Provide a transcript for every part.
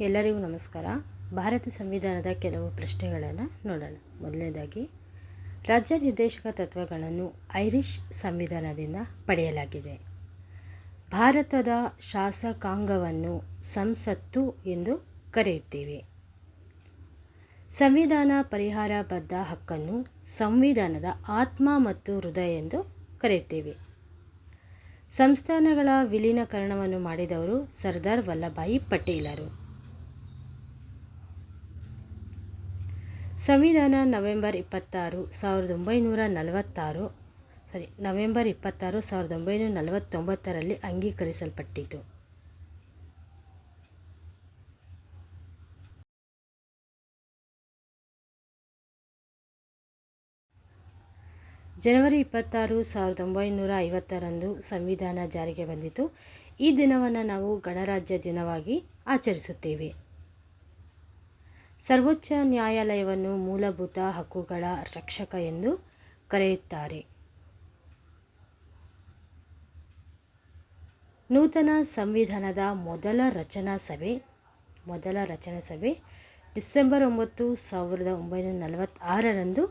ಎಲ್ಲರಿಗೂ ನಮಸ್ಕಾರ. ಭಾರತ ಸಂವಿಧಾನದ ಕೆಲವು ಪ್ರಶ್ನೆಗಳನ್ನು ನೋಡೋಣ. ಮೊದಲನೇದಾಗಿ, ರಾಜ್ಯ ನಿರ್ದೇಶಕ ತತ್ವಗಳನ್ನು ಐರಿಷ್ ಸಂವಿಧಾನದಿಂದ ಪಡೆಯಲಾಗಿದೆ. ಭಾರತದ ಶಾಸಕಾಂಗವನ್ನು ಸಂಸತ್ತು ಎಂದು ಕರೆಯುತ್ತೇವೆ. ಸಂವಿಧಾನ ಪರಿಹಾರ ಬದ್ಧ ಹಕ್ಕನ್ನು ಸಂವಿಧಾನದ ಆತ್ಮ ಮತ್ತು ಹೃದಯ ಎಂದು ಕರೆಯುತ್ತೇವೆ. ಸಂಸ್ಥಾನಗಳ ವಿಲೀನಕರಣವನ್ನು ಮಾಡಿದವರು ಸರ್ದಾರ್ ವಲ್ಲಭಾಯಿ ಪಟೇಲರು. ಸಂವಿಧಾನ ನವೆಂಬರ್ ಇಪ್ಪತ್ತಾರು ಸಾವಿರದ ಒಂಬೈನೂರ ನಲವತ್ತಾರು ಸಾರಿ ನವೆಂಬರ್ ಇಪ್ಪತ್ತಾರು ಸಾವಿರದ ಒಂಬೈನೂರ ನಲವತ್ತೊಂಬತ್ತರಲ್ಲಿ ಅಂಗೀಕರಿಸಲ್ಪಟ್ಟಿತು. ಜನವರಿ ಇಪ್ಪತ್ತಾರು ಸಾವಿರದ ಒಂಬೈನೂರ ಐವತ್ತರಂದು ಸಂವಿಧಾನ ಜಾರಿಗೆ ಬಂದಿತು. ಈ ದಿನವನ್ನು ನಾವು ಗಣರಾಜ್ಯ ದಿನವಾಗಿ ಆಚರಿಸುತ್ತೇವೆ. ಸರ್ವೋಚ್ಚ ನ್ಯಾಯಾಲಯವನ್ನು ಮೂಲಭೂತ ಹಕ್ಕುಗಳ ರಕ್ಷಕ ಎಂದು ಕರೆಯುತ್ತಾರೆ. ನೂತನ ಸಂವಿಧಾನದ ಮೊದಲ ರಚನಾ ಸಭೆ, ಮೊದಲ ರಚನಾ ಸಭೆ ಡಿಸೆಂಬರ್ ಒಂಬತ್ತು ಸಾವಿರದ ಒಂಬೈನೂರ ನಲವತ್ತಾರರಂದು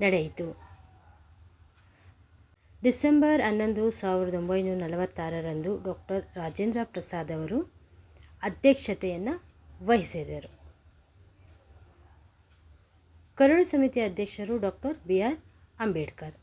ನಡೆಯಿತು. ಡಿಸೆಂಬರ್ ಹನ್ನೊಂದು ಸಾವಿರದ ಒಂಬೈನೂರ ನಲವತ್ತಾರರಂದು ಡಾಕ್ಟರ್ ರಾಜೇಂದ್ರ ಪ್ರಸಾದ್ ಅವರು ಅಧ್ಯಕ್ಷತೆಯನ್ನು ವಹಿಸಿದರು. ಕರಡು ಸಮಿತಿ ಅಧ್ಯಕ್ಷರು ಡಾಕ್ಟರ್ ಬಿ ಆರ್ ಅಂಬೇಡ್ಕರ್